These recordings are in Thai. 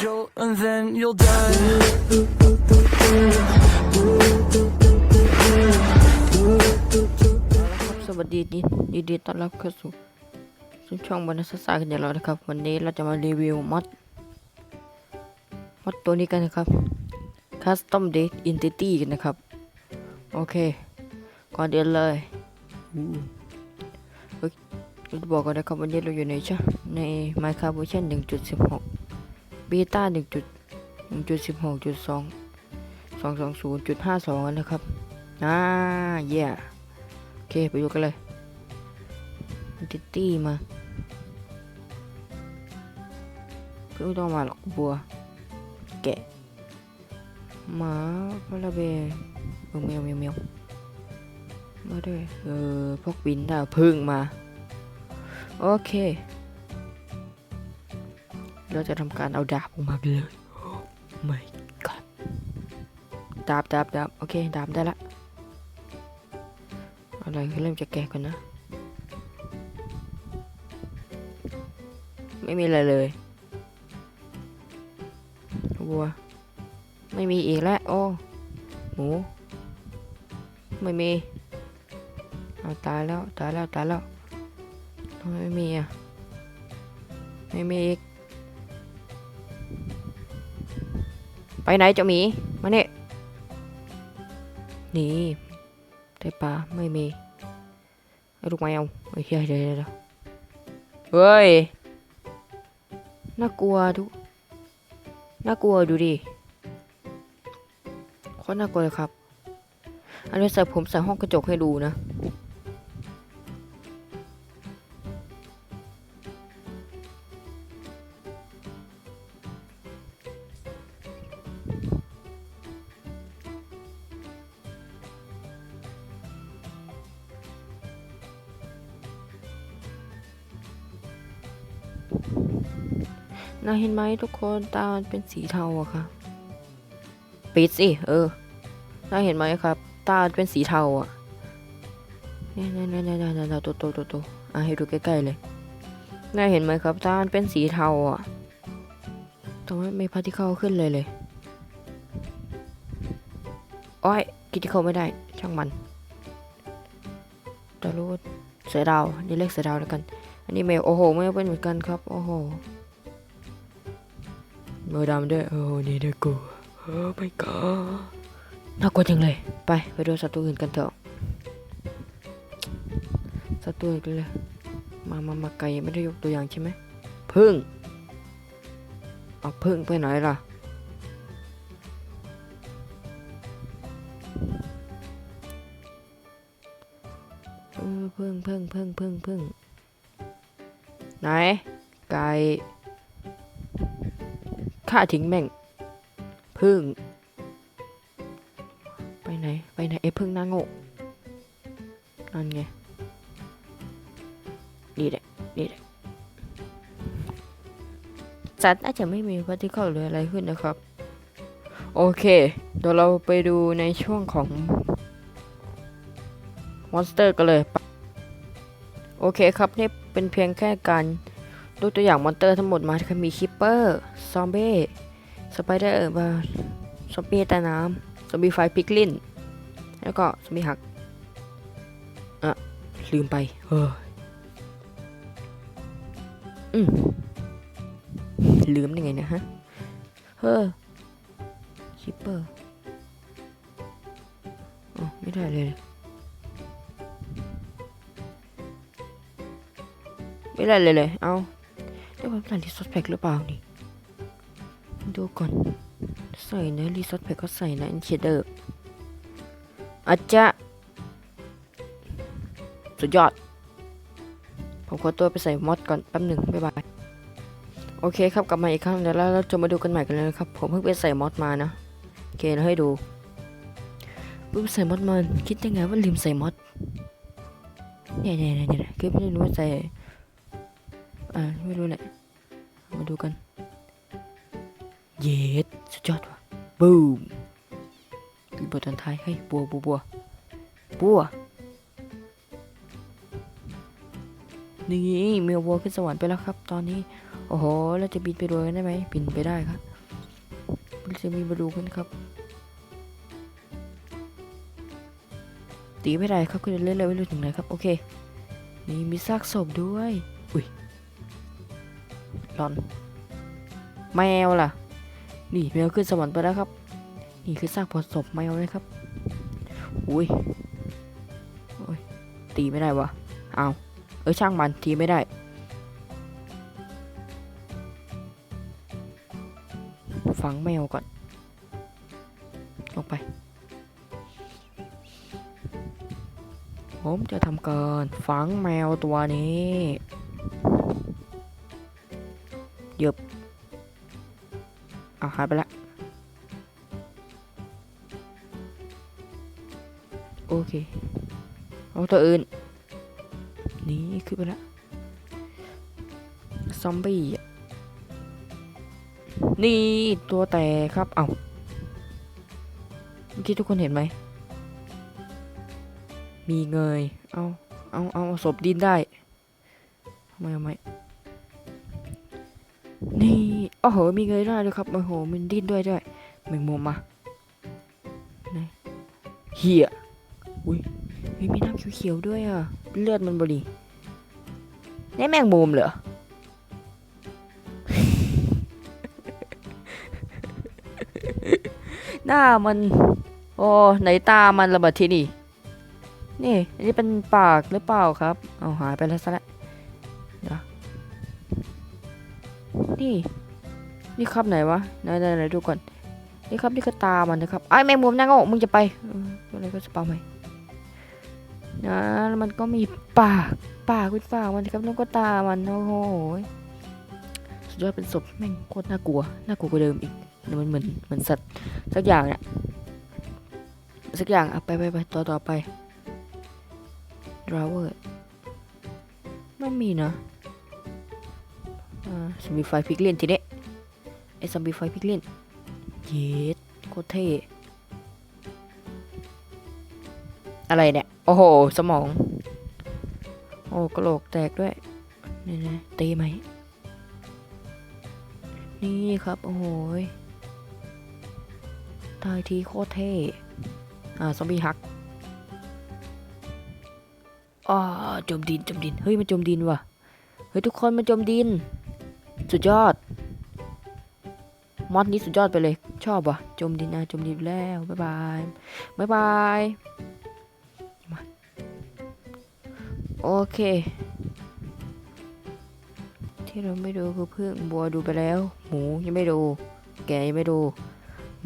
schedule and then you'll die. สวัสดีดีดีดีต้อนรับเข้าสู่ช่องบรรณศาสากันอย่างเรานะครับ วันนี้เราจะมารีวิวมัดมัดตัวนี้กันนะครับ Custom Date Entity กันนะครับ โอเค ก่อนเดินเลยเฮ้จะบอกก่อนนะครับวันนี้เราอยู่ในช่ใน Minecraft version 1.16 บต้าหนึ่งจุดหนึ่งจุดสิบหกจุดสองสองสองศูนย์จุดห้าสองนะครับอ่าเย่โอเคไปดูกันเลยติดตี้มาเพื่อต้องมาหลอกบัว แกะหมาพลาเบเมียวเมียวเมียวมาด้วยเออพวกบินได้พึ่งมา โอเค เราจะทำการเอาดาบออกมาเลยไม่กัดดาบดาบดาบโอเค ดาบได้ละอะไรเริ่มจะแก่ก่อนนะ ไม่มีอะไรเลยวัว ไม่มีอีกแล้ว โอ้ หมู ไม่มีเอาตายแล้ว ตายแล้ว ตายแล้วทำไมไม่มีอะ ไม่มีอีก ไปไหนเจ้าหมี มาเนี่ยนี่ได้ปลาไม่มีไอ้ลูกแมวไอ้เหี้ยเดี๋ยวเดี๋ยวเฮ้ย น่ากลัวดูน่ากลัวดูดิโคตรน่ากลัวเลยครับ อันนี้ใส่ผมใส่ห้องกระจกให้ดูนะ น่าเห็นไหมทุกคนตามันเป็นสีเทาอะค่ะ ปิดสิ เออน่าเห็นไหมครับ ตาเป็นสีเทาอะเนี่ยเนี่ยเนี่นี่นี่นี่ตัวโตตัวโตอะให้ดูใกล้ๆเลยน่าเห็นไหมครับตาเป็นสีเทาอะตรงนั้นไม่พาร์ติเคิลขึ้นเลยเลยโอ้ยกินที่เขาไม่ได้ ช่างมันจะรู้เสือดาวนี่เรียกเสือดาวแล้วกัน อันนี้เมลโอ้โหไม่เป็นเหมือนกันครับ โอ้โห มื่อดำด้วยโอ้นี่น่ากลัวโอ้ไม่ก็น่ากลัวจังเลย ไปไปดูสัตว์ตัวอื่นกันเถอะสัตว์ตัวอื่นกันเลยมามามาไก่ไม่ได้ยกตัวอย่างใช่ไหมพึ่งเอาพึ่งไปไหนล่ะเออพึ่งพึ่งพึ่งพึ่งพึ่งไหนไก่ ฆ่าทิ้งแม่ง พึ่ง ไปไหน ไปไหนไอ้พึ่งหน้าโง่นั่นไง นี่แหละ นี่แหละสัตว์น่าจะไม่มีพาร์ติเคิลหรืออะไรขึ้นนะครับ โอเค เดี๋ยวเราไปดูในช่วงของมอนสเตอร์กันเลย โอเคครับ นี่เป็นเพียงแค่การ ดูตัวอย่างมอนเตอร์ทั้งหมดมาคือมีคิปเปอร์ ซอมเบ้สไปเดอร์บาซอมบี้ใต้น้ำซอมบี้ไฟพิกลิน แล้วก็ซอมบี้หัก อะ ลืมไป เอออืมลืมยังไงเนะฮะ เฮ้อคิปเปอร์อ๋อไม่ได้เลย ไม่ได้เลยเลย เอา ได้ว่าใส่รีสอร์ทแพ็กหรือเปล่านี่ ดูก่อน ใส่นะรีสอร์ทแพ็กก็ใส่นะอินเชเดอร์อาจจะสุดยอด ผมขอตัวไปใส่มอดก่อนแป๊บหนึ่งบ๊ายบาย โอเคครับ กลับมาอีกครั้งเดี๋ยวเราจะมาดูกันใหม่กันเลยนะครับ ผมเพิ่งไปใส่มอดมานะ โอเคเราให้ดูเพิ่งใส่มอดมาคิดยังไงว่าลืมใส่มอดเนี่ยเนี่ยเนี่ยเนี่ยคือไม่รู้ว่าใส่ อ่าไม่รู้แหละมาดูกันเย็ดสุดยอดว่ะบูมรีบทตอนท้ายให้ยบัวบัวบัวบัวนี่เมียวบัวขึ้นสวรรค์ไปแล้วครับ ตอนนี้ โอ้โหเราจะบินไปดูกันได้ไหมบินไปได้ครับเราจะมีมาดูกันครับ ตีไม่ได้ครับคุณจะเล่นเลยไม่รู้ถึงไหนครับ โอเค นี่มีซากศพด้วย อุ้ยห ลอน แมวล่ะ นี่แมวขึ้นสวรรค์ไปแล้วครับ นี่คือซากผลศพแมวนะครับ อุ้ยอยตีไม่ได้วะเอาเออช่างมันตีไม่ได้ ฝังแมวก่อน ลงไป ผมจะทำเการฝังแมวตัวนี้ หยบเอาหายไปละ โอเค เอาตัวอื่น นี่ขึ้นไปละ ซอมบี้ นี่ตัวแต่ครับ เอาเมื่อกี้ทุกคนเห็นไหม มีเงย เอา เอา เอาศพดินได้ทำไมทำไม นี่โอ้โหมีเงยได้ด้วยครับโอ้โหมันดิ้นด้วยด้วยแมงมุมมาไหนเหี้ยอุ้ยเฮ้ยมีน้ำเขียวๆด้วยอะ เลือดมันบดีนี่แมงมุมเหรอหน้ามัน โอ้ไหนตามันระเบิดที่นี่ นี่ อันนี้เป็นปากหรือเปล่าครับ เอาหายไปแล้วซะแล้ว นี่นี่ครับไหนวะไหนไหนไหนดูก่อนนี่ครับนี่ก็ตามันนะครับไอ้แมงมุมนั่งโง่มึงจะไปอะไรก็สปาไหมนะมันก็มีปากปากเป็นปากมันครับแล้วก็ตามันโอ้โหสุดยอดเป็นศพแม่งโคตรน่ากลัวน่ากลัวกว่าเดิมอีกมันเหมือนเหมือนสัตว์สักอย่างเนี่ยสักอย่างอะไปไปไปต่อต่อไปดราวเวอร์ไม่มีนะ อ่าซอมบี้ไฟพิกเลนทีเนี้ยไอซอมบี้ไฟพิกเลนเย็ดโคตรเท่อะไรเนี่ย โอ้โห สมอง โอ้กระโหลกแตกด้วย นี่นะตะไหม นี่ครับ โอ้โหตายทีโคตรเท่ อ่า ซอมบี้ฮักอ๋อจมดินจมดิน เฮ้ย มันจมดินว่ะ เฮ้ย ทุกคนมันจมดิน สุดยอด มอดนี้สุดยอดไปเลย ชอบว่ะ จมดินนะจมดินแล้ว บ๊ายบาย บ๊ายบายมาโอเค ที่เราไม่ดูคือพึ่งบัวดูไปแล้ว หมูยังไม่ดู แกยังไม่ดู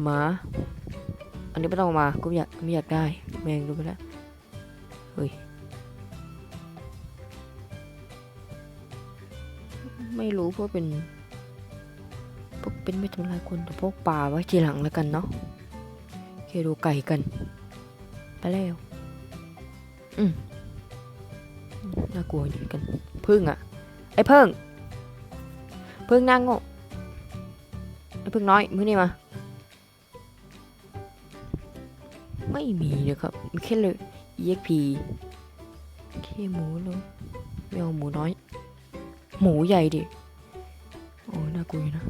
หมา อันนี้ไม่ต้องมา กูอยากไม่อยากได้ แมงดูไปแล้ว ไม่รู้เพราะเป็นพวกเป็นไม่ทำลายคนแต่พวกป่าไว้ทีหลังแล้วกันเนาะโอเคดูไก่กัน ไปแล้ว อืมน่ากลัวอยู่เหมือนกัน พึ่งอะไอ้พึ่งพึ่งนางโง่ไอ้พึ่งน้อยมือนี่มา ไม่มีนะครับมีแค่เลย EXP แค่หมูเลยไม่เอาหมูน้อย หมูใหญ่ดิ โอ้ น่ากลัวอยู่นะ